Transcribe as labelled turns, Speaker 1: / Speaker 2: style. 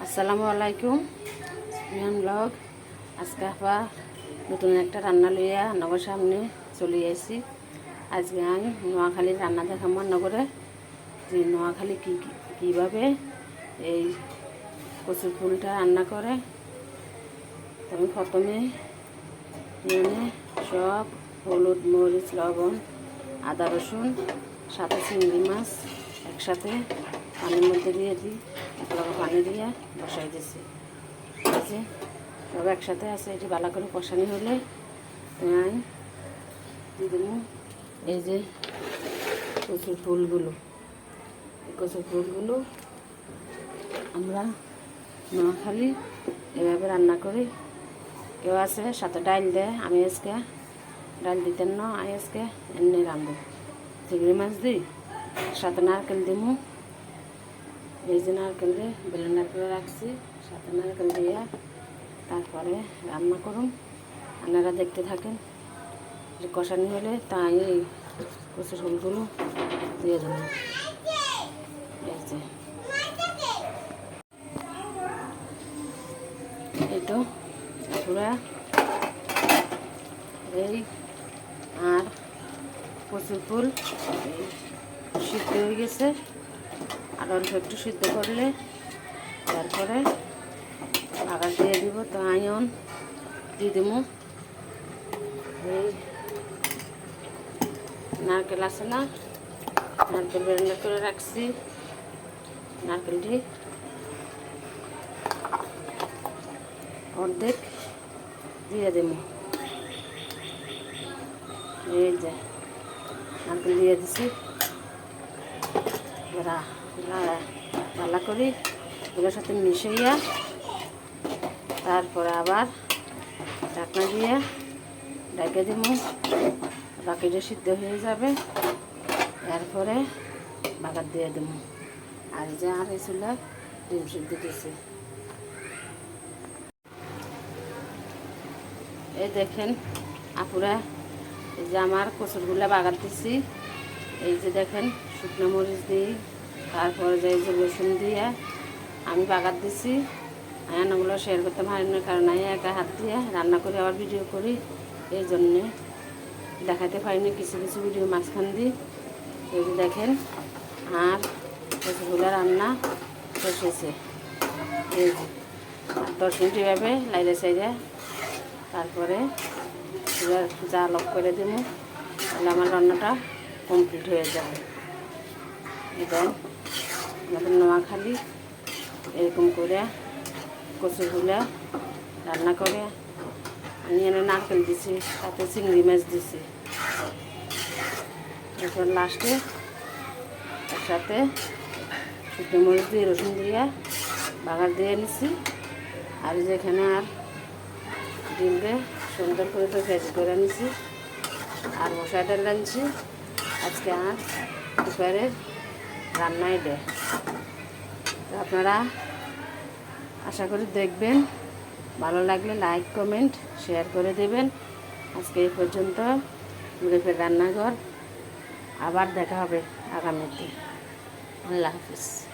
Speaker 1: আসসালামু আলাইকুম। স্পিয়ান ব্লগ। আজকে আবার নতুন একটা রান্না লইয়া নগর সামনে চলে আসি আজকে আমি নোয়াখালীর রান্না দেখাম নগরে। যে নোয়াখালী কী কী- কীভাবে এই কচুর ফুলটা রান্না করে। আমি প্রথমে নিয়ে সব হলুদ, মরিচ, লবণ, আদা, রসুন, সাথে চিংড়ি মাছ একসাথে পানির মধ্যে দিয়ে দিই। লগে পানি দিয়ে বসাই দিছি। যে, সব একসাথে আছে এটি ভালো করে কষানি হলে আমি এই যে কচুর ফুলগুলো। এই কচুর ফুলগুলো আমরা নোয়াখালী এভাবে রান্না করি। কেউ আছে সাথে ডাল দেয়, আমি আজকে ডাল দিতেন না, আমি আজকে এমনি রাঁধবো। চিংড়ি মাছ দিই, সাথে নারকেল দিমু এই যে নারকেল দিয়ে বেলে নারকেল রাখছি, সাথে নারকেল দিয়ে তারপরে রান্না করুন। আপনারা দেখতে থাকেন কষানি হলে তাই এই কচু ফুলগুলো দিয়ে দেবো। এই এই আর কচুর ফুল সিদ্ধ হয়ে গেছে। আর অল্প একটু সিদ্ধ করলে তারপরে আবার দিয়ে দিব তো আয়ন, দিয়ে দেবো এই নারকেল আছে না? নারকেল বেরেন্ডা করে রাখছি। নারকেলটি অর্ধেক দিয়ে দেবো এই যে, নারকেল দিয়ে দিছি। এরা ভালো করি, এগুলোর সাথে মিশাইয়া, তারপরে আবার ঢাকনা দিয়ে ডেকে দিব, বাকিটা সিদ্ধ হয়ে যাবে, এরপরে বাগার দিয়ে দেবো। আর যে আর চুলা ডিম সিদ্ধ দিছি। এই দেখেন আপুরা, এই যে আমার কচুরগুলা বাগার দিছি, এই যে দেখেন শুকনো মরিচ দিই তারপরে যে এই যে রসুন দিয়ে আমি বাগার দিছি রান্নাগুলো শেয়ার করতে পারি না, কারণ আমি একা হাত দিয়ে রান্না করে আবার ভিডিও করি, এই জন্যে দেখাতে পারিনি, কিছু কিছু ভিডিও মাঝখান দিই যে দেখেন, আর কচুরগুলো রান্না হয়েছে। এই আর দশ মিনিট এভাবে লাইরে সাইডে তারপরে যা অফ করে দেবো তাহলে আমার রান্নাটা কমপ্লিট হয়ে যাবে। দেন। আমাদের নোয়াখালী, এরকম করে কচুগুলা রান্না করে। এনে নারকেল দিছি, তাতে চিংড়ি মাছ দিছি। এরপর লাস্টে একসাথে শুকনো মরিচ দিয়ে, রসুন দিয়ে বাগার দিয়ে নিছি। আর যেখানে আর ডিমকে সুন্দর করে তো ভেজ করে নিছি। আর মশলা ডাল রাঁধছি আজকে আর দুপুরে রান্নাই দেয় তো আপনারা আশা করি দেখবেন। ভালো লাগলে লাইক, কমেন্ট, শেয়ার করে দেবেন। আজকে এই পর্যন্ত মুরেফের রান্নাঘর। আবার দেখা হবে আগামীতে। আল্লাহ হাফিজ।